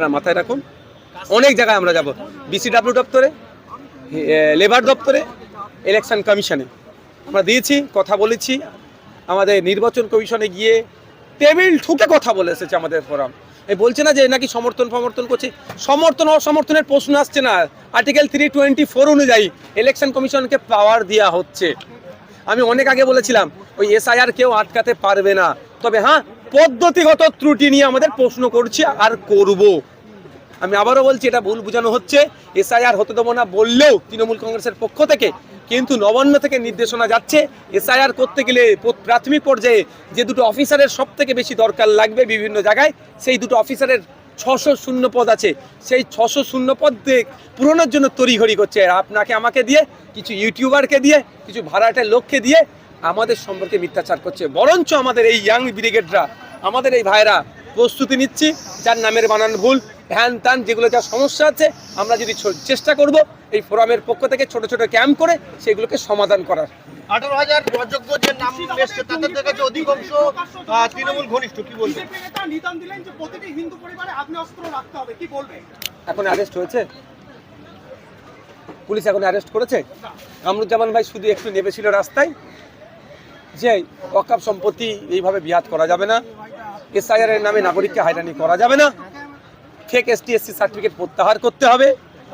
আপনারা মাথায় রাখুন। অনেক জায়গায় আমরা যাব। বিসিডাব্লিউ দপ্তরে লেবার দপ্তরে ইলেকশন কমিশনে আমরা দিয়েছি, কথা বলেছি। আমাদের নির্বাচন কমিশনে গিয়ে টেবিল ঠুকে কথা বলে এসেছে আমাদের ফোরাম। এই বলছে না যে নাকি সমর্থন সমর্থন করছে। সমর্থন অসমর্থনের প্রশ্ন আসছে না। আর্টিকেল থ্রি টোয়েন্টি ফোর অনুযায়ী ইলেকশন কমিশনকে পাওয়ার দেওয়া হচ্ছে। আমি অনেক আগে বলেছিলাম, ওই এসআইআর কেউ আটকাতে পারবে না। তবে হ্যাঁ পদ্ধতিগত ত্রুটি নিয়ে আমাদের প্রশ্ন করছি আর করব। আমি আবারও বলছি, এটা ভুল বোঝানো হচ্ছে। এসআইআর হতে দেবো না বললেও তৃণমূল কংগ্রেসের পক্ষ থেকে কিন্তু নবান্ন থেকে নির্দেশনা যাচ্ছে। এসআইআর করতে গেলে প্রাথমিক পর্যায়ে যে দুটো অফিসারের সব থেকে বেশি দরকার লাগবে বিভিন্ন জায়গায়, সেই দুটো অফিসারের ছশো শূন্য পদ আছে। সেই ছশো শূন্য পদ পূরণের জন্য তড়িঘড়ি করছে। আপনাকে আমাকে দিয়ে, কিছু ইউটিউবারকে দিয়ে, কিছু ভাড়াটের লোককে দিয়ে আমাদের সম্পর্কে মিথ্যাচার করছে। বরঞ্চ আমাদের এই ইয়াং ব্রিগেডরা আমাদের এই ভাইরা প্রস্তুতি নিচ্ছি যার নামের বানান ভুল হ্যান ত্যান যেগুলো যা সমস্যা আছে আমরা যদি চেষ্টা করব এই ফোরামের পক্ষ থেকে ছোট ছোট ক্যাম্প করে সেগুলোকে সমাধান করার। আঠারো হাজার অযোগ্য যে নাম এসছে তাদের কাছে অধিকাংশ তৃণমূল ঘনিষ্ঠ কি বলবেন বিজেপি নেতা নিদান দিলেন যে প্রতিটি হিন্দু পরিবারে আগ্নেয়াস্ত্র রাখতে হবে কি বলবেন এখন অ্যারেস্ট হয়েছে? পুলিশ এখন অ্যারেস্ট করেছে? কামরুজ্জামান ভাই শুধু একটু নেমেছিল রাস্তায়? যে অকাপ সম্পত্তি এইভাবে বিহাত করা যাবে না। এসআইআর এর নামে নাগরিককে হয়রানি করা যাবে না। ফেক এসটি এসসি সার্টিফিকেট প্রত্যাহার করতে হবে।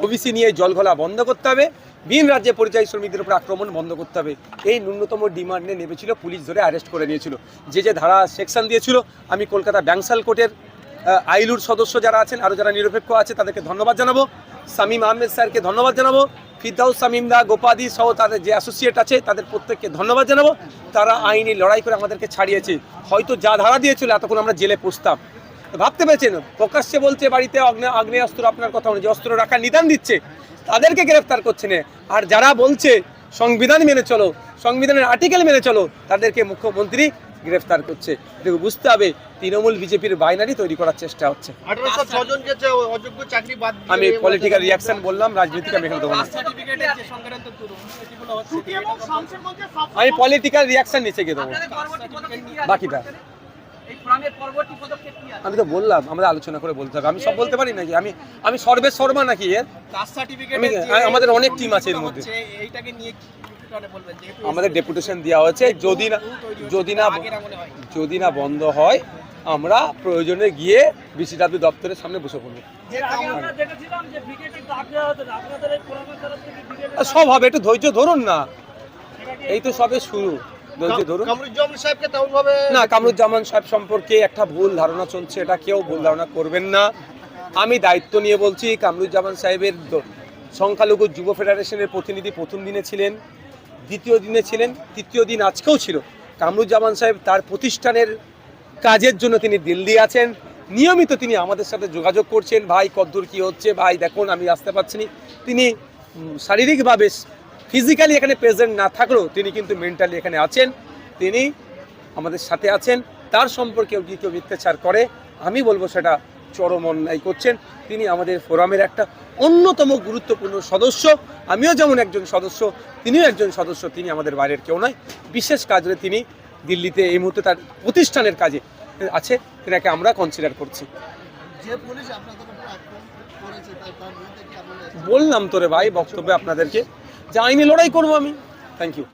ওবিসি নিয়ে জলঘোলা বন্ধ করতে হবে। ভিন রাজ্যে পরিযায়ী শ্রমিকদের উপর আক্রমণ বন্ধ করতে হবে। এই ন্যূনতম ডিমান্ডে নেমেছিল, পুলিশ ধরে অ্যারেস্ট করে নিয়েছিল। যে যে ধারা সেকশন দিয়েছিল, আমি কলকাতা ব্যাংসাল কোর্টের আইলুর সদস্য যারা আছেন আরও যারা নিরপেক্ষ আছে, তাদেরকে ধন্যবাদ জানাব। সামিম আহমেদ স্যারকে ধন্যবাদ জানাব। ফিরদাউস সামিমদা গোপাদি সহ তাদের যে অ্যাসোসিয়েট আছে, তাদের প্রত্যেককে ধন্যবাদ জানাব। তারা আইনি লড়াই করে আমাদেরকে ছাড়িয়েছে। হয়তো যা ধারা দিয়েছিল, এতক্ষণ আমরা জেলে পুষতাম ভাবতে পেরেছেন? প্রকাশ্যে বলছে, বাড়িতে অগ্নে আগ্নেয়াস্ত্র আপনার কথা অনুযায়ী অস্ত্র রাখার নিদান দিচ্ছে। তাদেরকে গ্রেফতার করছে না। আর যারা বলছে, সংবিধান মেনে চলো, সংবিধানের আর্টিকেল মেনে চলো, তাদেরকে মুখ্যমন্ত্রী গ্রেফতার করছে। দেখো বুঝতে হবে তৃণমূল বিজেপির বাইনারি তৈরি করার চেষ্টা হচ্ছে। আঠারোশো ছজন যে যে অযোগ্য চাকরি বাদ দিয়ে আমি পলিটিক্যাল রিয়াকশন বললাম রাজনীতিক আমি এখানে দেবো না। সার্টিফিকেটের যে সংক্রান্ত এগুলো হচ্ছে এবং শামশেরগঞ্জে সাব- আমি পলিটিক্যাল রিয়াকশন নিচে গিয়ে দেবো। বাকিটা। আমি তো বললাম আমাদের আলোচনা করে বলতে হবে। আমি সব বলতে পারি নাকি আমি আমি সর্বে শর্মা নাকি এর? আমাদের অনেক টিম আছে এর মধ্যে। এইটাকে নিয়ে আমাদের ডেপুটেশন দেওয়া হয়েছে যদি না যদি না যদি না বন্ধ হয় আমরা প্রয়োজনে গিয়ে বিসিডাব্লিউ দপ্তরের সামনে বসে পড়ব। সব হবে একটু ধৈর্য ধরুন না। এই তো সবে শুরু ধৈর্য ধরুন। না কামরুজ্জামান সাহেব সম্পর্কে একটা ভুল ধারণা চলছে এটা কেউ ভুল ধারণা করবেন না। আমি দায়িত্ব নিয়ে বলছি কামরুজ্জামান সাহেবের দ- সংখ্যালঘু যুব ফেডারেশনের প্রতিনিধি প্রথম দিনে ছিলেন। দ্বিতীয় দিনে ছিলেন, তৃতীয় দিন আজকেও ছিল। কামরুজ্জামান সাহেব তার প্রতিষ্ঠানের কাজের জন্য তিনি দিল্লি আছেন। নিয়মিত তিনি আমাদের সাথে যোগাযোগ করছেন, ভাই, কদ্দূর কি হচ্ছে? ভাই, দেখুন, আমি আসতে পারছি না। তিনি শারীরিকভাবে ফিজিক্যালি এখানে প্রেজেন্ট না থাকলেও তিনি কিন্তু মেন্টালি এখানে আছেন। তিনি আমাদের সাথে আছেন। তার সম্পর্কে যদি কেউ মিথ্যাচার করে? আমি বলব সেটা চরম অন্যায় করছেন। তিনি আমাদের ফোরামের একটা অন্যতম গুরুত্বপূর্ণ সদস্য। আমিও যেমন একজন সদস্য তিনিও একজন সদস্য তিনি আমাদের বাইরের কেউ নয়। বিশেষ কাজে তিনি দিল্লিতে এই মুহূর্তে তার প্রতিষ্ঠানের কাজে আছে তিনাকে আমরা কনসিডার করছি। বললাম তোরে ভাই বক্তব্যে আপনাদেরকে যে আইনি লড়াই করব আমি। Thank you